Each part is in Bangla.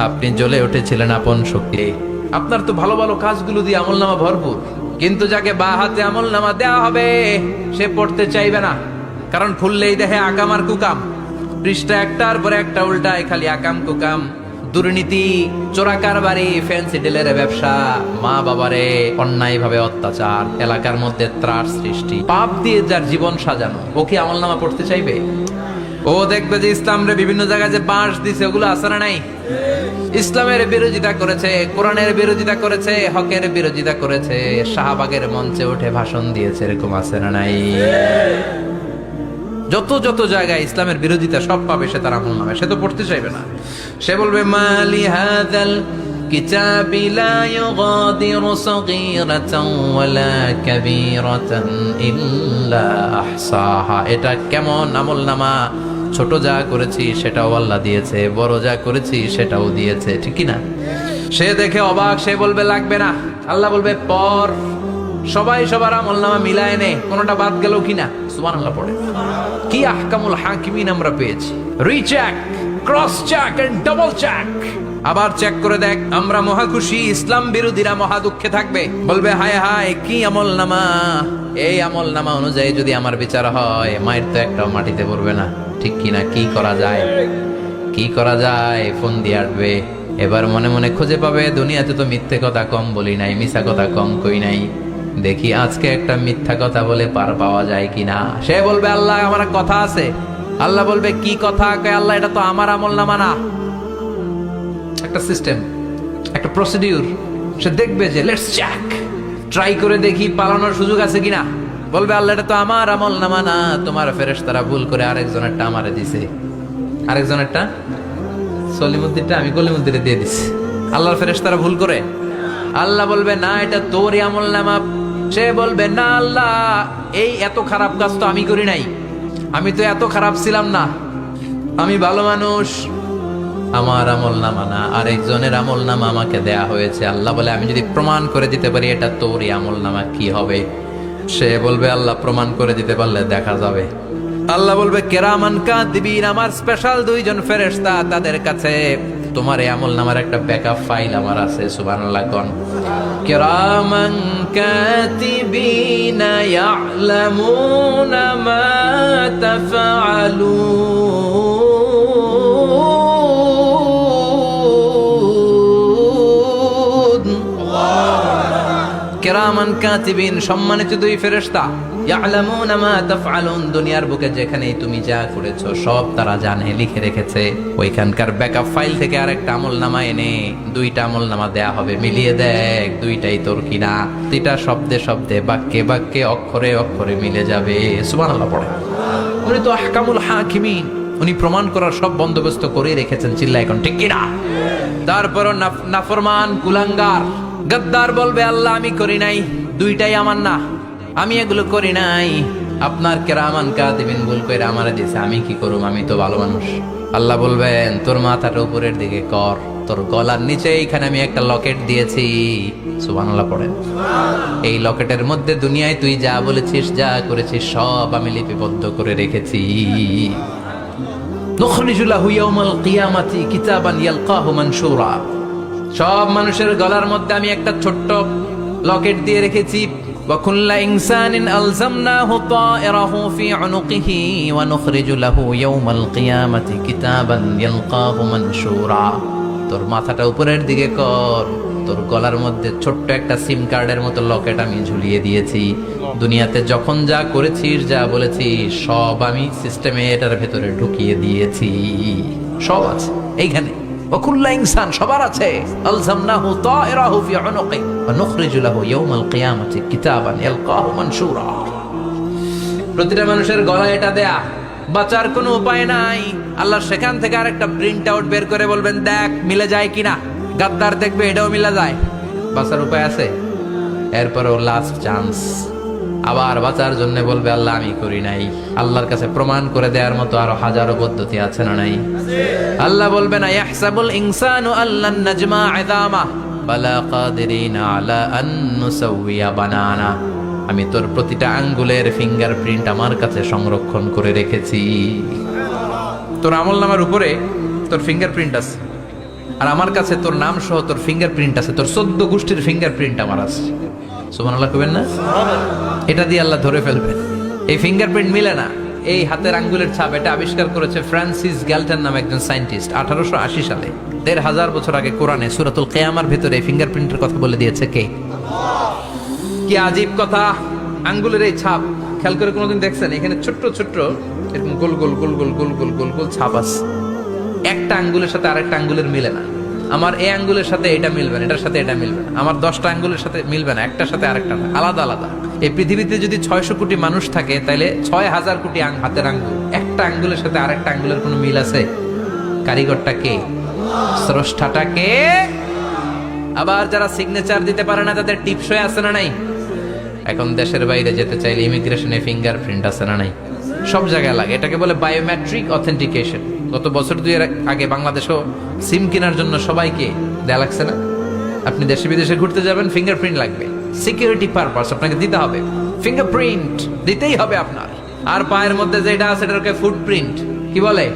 আপনি জ্বলে উঠেছিলেন আপন শক্তি। আপনার তো ভালো ভালো কাজগুলো দিয়ে আমল নামা ভরপুর। কিন্তু যাকে বা হাতে আমল নামা দেওয়া হবে, সে পড়তে চাইবে না। কারণ খুললেই দেখে আকাম আর কুকাম। পৃষ্ঠা একটার পরে একটা উল্টায় খালি আকাম কুকাম। দুর্নীতি চোরাকার বাড়ি ফ্যান্সি ডিলের ব্যবসা, মা বাবারে অন্যায় ভাবে অত্যাচার, এলাকার মধ্যে ত্রাস সৃষ্টি। পাপ দিয়ে যার জীবন সাজানো, ও কি আমল নামা পড়তে চাইবে? ও দেখবে যে ইসলামরে বিভিন্ন জায়গায় যে বাঁশ দিছে, ওগুলো না নাই? ইসলামের বিরোধিতা করেছে, কোরআনের বিরোধিতা করেছে, হকের বিরোধিতা করেছে, শাহবাগের মঞ্চে উঠে ভাষণ দিয়েছে, এরকম না নাই? যত যত জায়গায় ইসলামের বিরোধিতা সব পাবে, সে তার আমল নামে। সে তো পড়তে চাইবে না। সে বলবে, মালি হাদাল কিতাব লা ইউগাদিরু সাগীরাতান ওয়ালা কাবীরাতান ইল্লা আহসাহা। এটা কেমন আমল নামা? ছোট যা করেছি সেটাও আল্লাহ দিয়েছে, বড় যা করেছি সেটাও দিয়েছে, ঠিক না সে দেখে অবাক, সে বলবে, লাগবে না। আল্লাহ বলবে, পর। সবাই সবার আমল নামা মিলায় নে, কোনটা বাদ গেল কিনা? সুবান আল্লাহ পড়ে। কি আহকামুল হাকিমিন আমরা পেয়েছি। Recheck cross check and double check আবার চেক করে দেখ, আমরা মহা খুশি ইসলাম বিরোধীরা মহা দুঃখে থাকবে। বলবে, হায় হায়, কি আমল নামা এই আমল নামা অনুযায়ী যদি আমার বিচার হয়, মায়ের তো একটাও মাটিতে পড়বে না। ঠিক কিনা কি করা যায়? কি করা যায়? ফোন দিয়ে আসবে। এবার মনে মনে খুঁজে পাবে, দুনিয়াতে তো মিথ্যে কথা কম বলি নাই মিশা কথা কম কই নাই। দেখি আজকে একটা মিথ্যা কথা বলে পার পাওয়া যায় কিনা সে বলবে, আল্লাহ, আমার কথা আছে। আল্লাহ বলবে, কি কথা? কয়, আল্লাহ, এটা তো আমার আমল না। একটা সিস্টেম একটা প্রসিডিউর সে দেখবে যে লেটস চেক ট্রাই করে দেখি পালানোর সুযোগ আছে কিনা বলবে আল্লাহ এটা তো আমার আমল নামা না। তোমার ফেরেশতারা ভুল করে আরেকজনেরটা আমারে দিছে। আরেকজনেরটা? সলিমুদ্দিনটা, আমি কলিমুদ্দিনে দিয়ে দিছি। আল্লাহর ফেরেশতারা ভুল করে? আল্লাহ বলবে, না, এটা তোরই আমল নামা। সে বলবে, না, আল্লাহ, এই এত খারাপ কাজ তো আমি করি নাই। আমি তো এত খারাপ ছিলাম না। আমি ভালো মানুষ। আমার আমল নামা না। আরেকজনের আমল নামা আমাকে দেয়া হয়েছে। আল্লাহ বলে, আমি যদি প্রমাণ করে দিতে পারি, এটা তোরই আমল নামা। কি হবে? সে বলবে, আল্লাহ প্রমাণ করে দিতে পারলে দেখা যাবে। আল্লাহ বলবে, কেরামান কাদিবিন আমার স্পেশাল দুইজন ফেরেশতা তাদের কাছে। তোমার এই আমল নামার একটা ব্যাকআপ ফাইল আমার আছে, সুবহানাল্লাহ কোন কেরামান কাতিবিন ইয়ালামুনা মা তাফআলুন। কেরামান কাতিবিন, সম্মানিত দুই ফেরেশতা, ইয়ালামুনা মা তাফআলুন, দুনিয়ার বুকে যেখানে তুমি যা করেছ, সব তারা জানে, লিখে রেখেছে। ওইখানকার ব্যাকআপ ফাইল থেকে আরেকটা আমল নামা এনে, দুইটা আমল নামা দেয়া হবে, মিলিয়ে দেখ, দুইটাই তোর কিনা। দুইটা শব্দে শব্দে, বাক্যে বাক্যে, অক্ষরে অক্ষরে মিলে যাবে। সুবহানাল্লাহ পড়ে। উনি তো আহকামুল হাকিমিন, উনি প্রমাণ করার সব বন্দোবস্ত করে রেখেছেন চিল্লা এখন, ঠিক কিনা? তারপরও নাফ- নাফরমান, কুলাঙ্গার গদ্দার বলবে, আল্লাহ, আমি করি নাই। দুইটাই আমার না। আমি এগুলো করি নাই। আপনার কেরামান দেবেন ভুল করে আমার দিয়েছে। আমি কি করুম? আমি তো ভালো মানুষ। আল্লাহ বলবেন, তোর মাথাটা উপরের দিকে কর। তোর গলার নিচে এখানে আমি একটা লকেট দিয়েছি। সুবানাল্লাহ পড়েন। এই লকেটের মধ্যে দুনিয়ায় তুই যা বলেছিস, যা করেছিস, সব আমি লিপিবদ্ধ করে রেখেছি। নখনিজুলা হুইয়াউমাল কিয়ামাতি কিতাবান ইয়ালকাহু মানসুরা সব মানুষের গলার মধ্যে আমি একটা ছোট্ট লকেট দিয়ে রেখেছি وكل إنسان ألزمناه طائره في عنقه ونخرج له يوم القيامة كتابا يلقاه منشورا তোর মাথাটা উপরের দিকে কর তোর গলার মধ্যে ছোট্ট একটা সিম কার্ডের মতো লকেট আমি ঝুলিয়ে দিয়েছি দুনিয়াতে যখন যা করেছিস যা বলেছিস সব আমি সিস্টেমে এটার ভেতরে ঢুকিয়ে দিয়েছি সব আছে এইখানে ইনসান, সবার আছে। কিতাবান প্রতিটা মানুষের গলায় এটা দেয়া। বাঁচার কোনো উপায় নাই। আল্লাহ সেখান থেকে আরেকটা প্রিন্ট আউট বের করে বলবেন, দেখ, মিলে যায় কিনা গাদ্দার দেখবে, এটাও মিলে যায়। বাঁচার উপায় আছে? এরপরও লাস্ট চান্স আবার বাঁচার জন্য বলবে, আল্লাহ, আমি করি নাই। আল্লাহর কাছে প্রমাণ করে দেওয়ার মতো আরও হাজারো পদ্ধতি আছে না নাই? আল্লাহ বলবে না কাদিরিনা আলা বানানা। আমি তোর প্রতিটা আঙ্গুলের ফিঙ্গারপ্রিন্ট আমার কাছে সংরক্ষণ করে রেখেছি। তোর আমল নামার উপরে তোর ফিঙ্গারপ্রিন্ট আছে। আর আমার কাছে তোর নাম সহ তোর ফিঙ্গারপ্রিন্ট আছে। তোর চোদ্দ গোষ্ঠীর ফিঙ্গারপ্রিন্ট আমার আছে। সুমান আল্লাহ কবেন না? এটা দিয়ে আল্লাহ ধরে ফেলবেন। এই ফিঙ্গারপ্রিন্ট মিলে না। এই হাতের আঙ্গুলের ছাপ, এটা আবিষ্কার করেছে ফ্রান্সিস গ্যালটন নামে একজন সায়েন্টিস্ট, আঠারোশো আশি সালে। দেড় হাজার বছর আগে কোরআনে সুরাতুল কেয়ামার ভেতরে ফিঙ্গারপ্রিন্টের কথা বলে দিয়েছে কে? কি আজীব কথা। আঙ্গুলের এই ছাপ, খেয়াল করে কোনোদিন দেখছেন? এখানে ছোট্ট ছোট্ট এরকম গোল গোল গোল গোল গোল গোল গোল গোল ছাপ আছে। একটা আঙ্গুলের সাথে আরেকটা আঙ্গুলের মিলে না। আমার এই আঙ্গুলের সাথে এটা মিলবে না, এটার সাথে এটা মিলবে না। আমার দশটা আঙ্গুলের সাথে মিলবে না, একটার সাথে আরেকটা না। আলাদা আলাদা। এই পৃথিবীতে যদি ছয়শো কোটি মানুষ থাকে তাহলে ছয় হাজার কোটি হাতের আঙ্গুল। একটা আঙ্গুলের সাথে আরেকটা আঙ্গুলের কোনো মিল আছে? কারিগরটা কে? স্রষ্টাটা কে? আবার যারা সিগনেচার দিতে পারে না, তাদের টিপসই আছে না নাই? এখন দেশের বাইরে যেতে চাইলে ইমিগ্রেশনে ফিঙ্গারপ্রিন্ট আছে না নাই? সব জায়গায় লাগে। এটাকে বলে বায়োমেট্রিক অথেন্টিকেশন গত বছর দুয়ের আগে বাংলাদেশও সিম কেনার জন্য সবাইকে দেয়া লাগছে না। আপনি দেশে বিদেশে ঘুরতে যাবেন ফিঙ্গারপ্রিন্ট লাগবে। সিকিউরিটি পারপাস আপনাকে দিতে হবে। ফিঙ্গারপ্রিন্ট দিতেই হবে আপনার। আর পায়ের মধ্যে যেটা আছে এটাকে ফুটপ্রিন্ট কি বলে?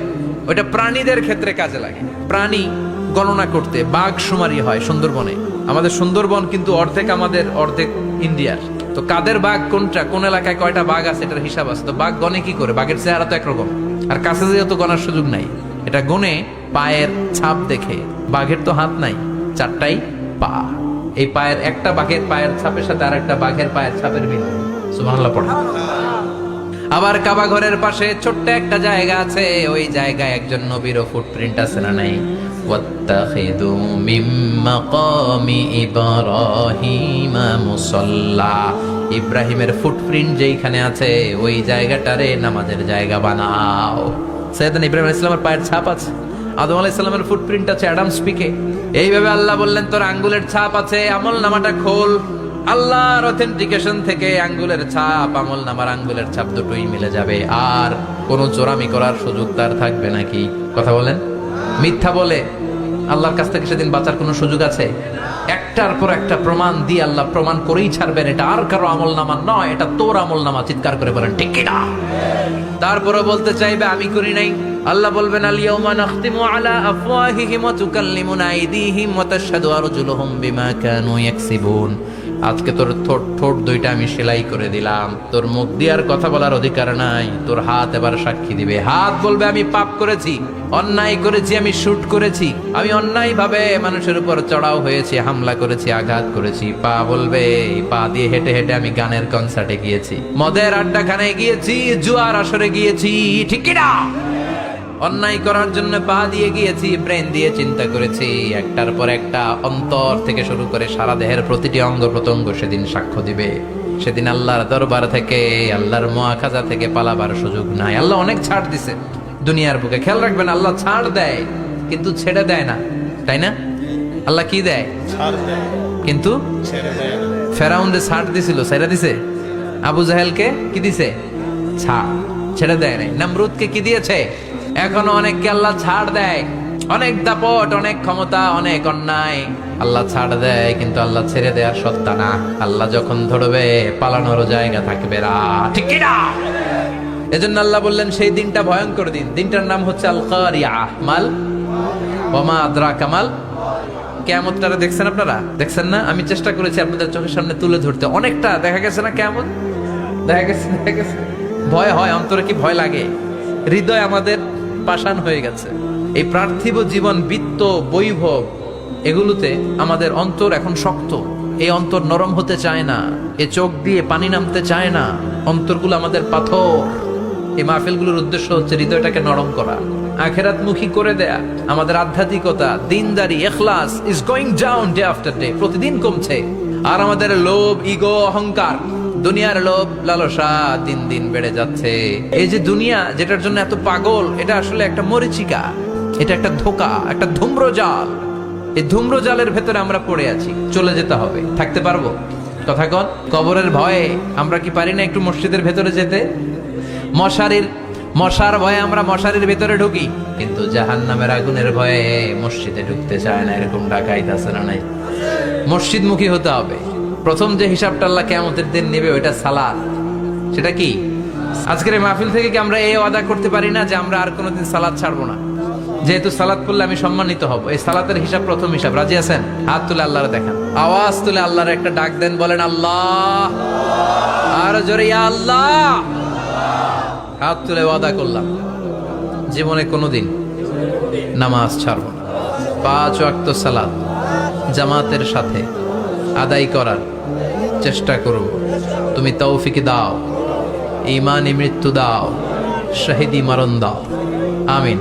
ওইটা প্রাণীদের ক্ষেত্রে কাজে লাগে। প্রাণী গণনা করতে বাঘ সুমারি হয় সুন্দরবনে। আমাদের সুন্দরবন কিন্তু অর্ধেক আমাদের, অর্ধেক ইন্ডিয়ার। তো কাদের বাঘ কোনটা, কোন এলাকায় কয়টা বাঘ আছে, এটার হিসাব আছে। তো বাঘ গনে কি করে? বাঘের চেহারা তো একরকম। আর কাছে যেহেতু গনার সুযোগ নাই, এটা গনে পায়ের ছাপ দেখে, বাঘের তো হাত নাই, চারটাই পা। এই পায়ের একটা বাঘের পায়ের ছাপের সাথে আর একটা বাঘের পায়ের ছাপের মিল। আবার কাবা ঘরের পাশে ছোট্ট একটা জায়গা আছে, ওই জায়গায় একজন নবীরও ফুটপ্রিন্ট আছে না নাই? ওয়াত্তাখিদু মিম মাকামি ইব্রাহিমা মুসাল্লা। ইব্রাহিমের ফুটপ্রিন্ট যেইখানে আছে, ওই জায়গাটারে নামাজের জায়গা বানাও। সৈয়দান ইব্রাহিম আলাইহিস সালামের পায়ের ছাপ আছে, আদম আলাইহিস সালামের ফুটপ্রিন্ট আছে অ্যাডাম স্পিকে এইভাবে আল্লাহ বললেন, তোর আঙ্গুলের ছাপ আছে, আমল নামাটা খোল। আল্লাহর অথেন্টিকেশন থেকে আঙ্গুলের ছাপ, আমল নামার আঙ্গুলের ছাপ দুটোই মিলে যাবে। আর কোনো চোরামি করার সুযোগ তার থাকবে নাকি? কথা বলেন। মিথ্যা বলে আল্লাহর কাছ থেকে সেদিন বাঁচার কোনো সুযোগ আছে? একটার পর একটা প্রমাণ দিয়ে আল্লাহ প্রমাণ করেই ছাড়বেন। এটা আর কারও আমল নামা নয়, এটা তোর আমল নামা, চিৎকার করে বলেন, ঠিক না তারপরে বলতে চাইবে, আমি করি নাই। আল্লাহ বলবেন আলিয়া আফওয়াহিহিম আজকে তোর ঠোঁট ঠোঁট দুইটা আমি সেলাই করে দিলাম। তোর মুখ দিয়ে আর কথা বলার অধিকার নাই। তোর হাত এবার সাক্ষী দিবে। হাত বলবে, আমি পাপ করেছি, অন্যায় করেছি, আমি শুট করেছি, আমি অন্যায় ভাবে মানুষের উপর চড়াও হয়েছি, হামলা করেছি, আঘাত করেছি। পা বলবে পা দিয়ে হেঁটে হেঁটে আমি গানের কনসার্টে গিয়েছি। মদের আড্ডাখানায় গিয়েছি, জুয়ার আসরে গিয়েছি। ঠিক না? অন্যায় করার জন্য পা দিয়ে গিয়েছি ব্রেন দিয়ে চিন্তা করেছি। একটার পর একটা অন্তর থেকে শুরু করে সারা দেহের প্রতিটি অঙ্গ প্রত্যঙ্গ সেদিন সাক্ষ্য দিবে। সেদিন আল্লাহর দরবার থেকে আল্লাহর মোয়াখাজা থেকে পালাবার সুযোগ নাই। আল্লাহ অনেক ছাড় দিছে। দুনিয়ার বুকে খেয়াল রাখবেন আল্লাহ ছাড় দেয় কিন্তু ছেড়ে দেয় না। তাই না? আল্লাহ কি দেয়? কিন্তু ফেরাউন্ডে ছাড় দিছিল ছেড়ে দিছে? আবু জাহেলকে কি দিছে? ছাড়। ছেড়ে দেয় নাই। নমরুদকে কি দিয়েছে? এখনও অনেককে আল্লাহ ছাড় দেয়। অনেক দাপট, অনেক ক্ষমতা, অনেক অন্যায়। আল্লাহ ছাড় দেয়, কিন্তু আল্লাহ ছেড়ে দেওয়ার সত্তা না। আল্লাহ যখন ধরবে পালানোর জায়গা থাকবে না। ঠিক না এজন্য আল্লাহ বললেন, সেই দিনটা ভয়ঙ্কর দিন। দিনটার নাম হচ্ছে আল কারিয়া মাল? ওমা আদ্রা কামাল কেমতটা দেখছেন আপনারা? দেখছেন না? আমি চেষ্টা করেছি আপনাদের চোখের সামনে তুলে ধরতে। অনেকটা, দেখা গেছে না কেমন দেখা গেছে দেখা গেছে। ভয় হয়, অন্তরে কি ভয় লাগে? হৃদয় আমাদের পাষাণ হয়ে গেছে। এই পার্থিব জীবন, বৃত্ত বৈভব এগুলোতে আমাদের অন্তর এখন শক্ত। এই অন্তর নরম হতে চায় না। এ চোখ দিয়ে পানি নামতে চায় না। অন্তরগুলো আমাদের পাথর। এই মাহফিলগুলোর উদ্দেশ্য হচ্ছে হৃদয়টাকে নরম করা। আখেরাত মুখী করে দেয়া। আমাদের আধ্যাত্মিকতা, দিনদারি, এখলাস is going down day after day প্রতিদিন কমছে। আর আমাদের লোভ, ইগো, অহংকার দুনিয়ার লোভ, লালসা দিন দিন বেড়ে যাচ্ছে। এই যে দুনিয়া, যেটার জন্য এত পাগল, এটা আসলে একটা মরিচিকা, এটা একটা ধোকা, একটা ধূম্রজাল। এই ধূম্রজালের ভেতরে আমরা পড়ে আছি, চলে যেতে হবে। থাকতে পারব? কথা কন কবরের ভয়ে আমরা কি পারি না একটু মসজিদের ভেতরে যেতে? মশারির, মশার ভয়ে আমরা মশারির ভেতরে ঢুকি, কিন্তু জাহান নামের আগুনের ভয়ে মসজিদে ঢুকতে চায় না এরকম ডাকাইত আছে না নাই? মসজিদ মুখী হতে হবে। প্রথম যে হিসাবটা আল্লাহ কেমতের দিন নেবে, ওইটা সালাদ সেটা কি? আজকের মাহফিল থেকে কি আমরা এই ওয়াদা করতে পারি না যে আমরা আর কোনোদিন সালাদ ছাড়বো না? যেহেতু সালাত করলে আমি সম্মানিত হব। এই সালাতের হিসাব প্রথম হিসাব। রাজি আছেন? হাত তুলে আল্লাহর দেখান। আওয়াজ তুলে আল্লাহর একটা ডাক দেন, বলেন, আল্লাহ! আর জোরে আল্লাহ! হাত তুলে ওয়াদা করলাম। জীবনে কোনোদিন নামাজ ছাড়ব না। পাঁচ ওয়াক্ত সালাত জামাতের সাথে আদায় করার চেষ্টা করো তুমি তৌফিক দাও। ইমানি মৃত্যু দাও। শহীদি মরণ দাও। আমিন।